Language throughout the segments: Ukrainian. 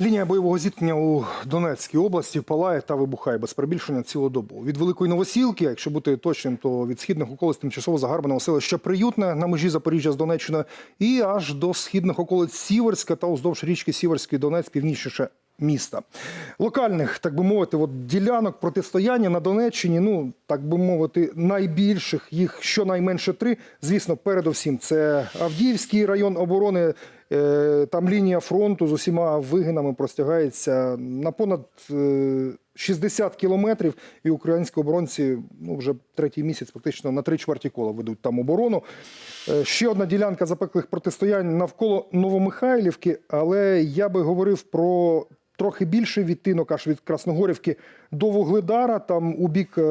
Лінія бойового зіткнення у Донецькій області палає та вибухає без перебільшення цілодобово. Від великої новосілки, якщо бути точним, то від східних околиць тимчасово загарбаного селища Приютне на межі Запоріжжя з Донеччиною і аж до східних околиць Сіверська та уздовж річки Сіверської Донець, північніше міста. Локальних, так би мовити, от ділянок протистояння на Донеччині, ну так би мовити, найбільших їх щонайменше три. Звісно, передовсім це Авдіївський район оборони. Е, Там лінія фронту з усіма вигинами простягається на понад е, 60 кілометрів, і українські оборонці ну, вже третій місяць фактично на три чверті кола ведуть там оборону. Е, Ще одна ділянка запеклих протистоянь навколо Новомихайлівки, але я би говорив про трохи більший відтинок аж від Красногорівки до Вугледара. Там у бік, е,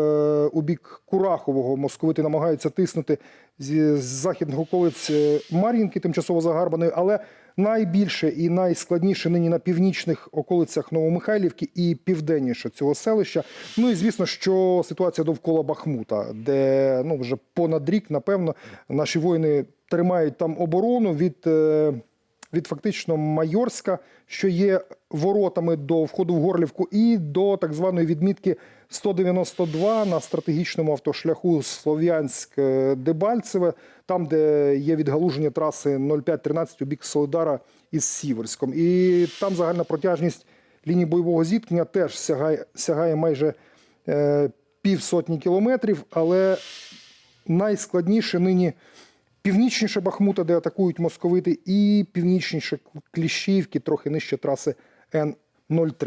у бік Курахового московити намагаються тиснути з, західних околиць е, Мар'їнки, тимчасово загарбаної, але найбільше і найскладніше нині на північних околицях Новомихайлівки і південніше цього селища. Ну і звісно, що ситуація довкола Бахмута, де ну вже понад рік, напевно, наші воїни тримають там оборону від. Від фактично Майорська, що є воротами до входу в Горлівку, і до так званої відмітки 192 на стратегічному автошляху Слов'янськ-Дебальцеве, там, де є відгалуження траси 0513 у бік Солидара із Сіверськом. І там загальна протяжність лінії бойового зіткнення теж сягає, сягає майже е, півсотні кілометрів, але найскладніше нині північніше Бахмута, де атакують московити, і північніше Кліщівки, трохи нижче траси Н-03.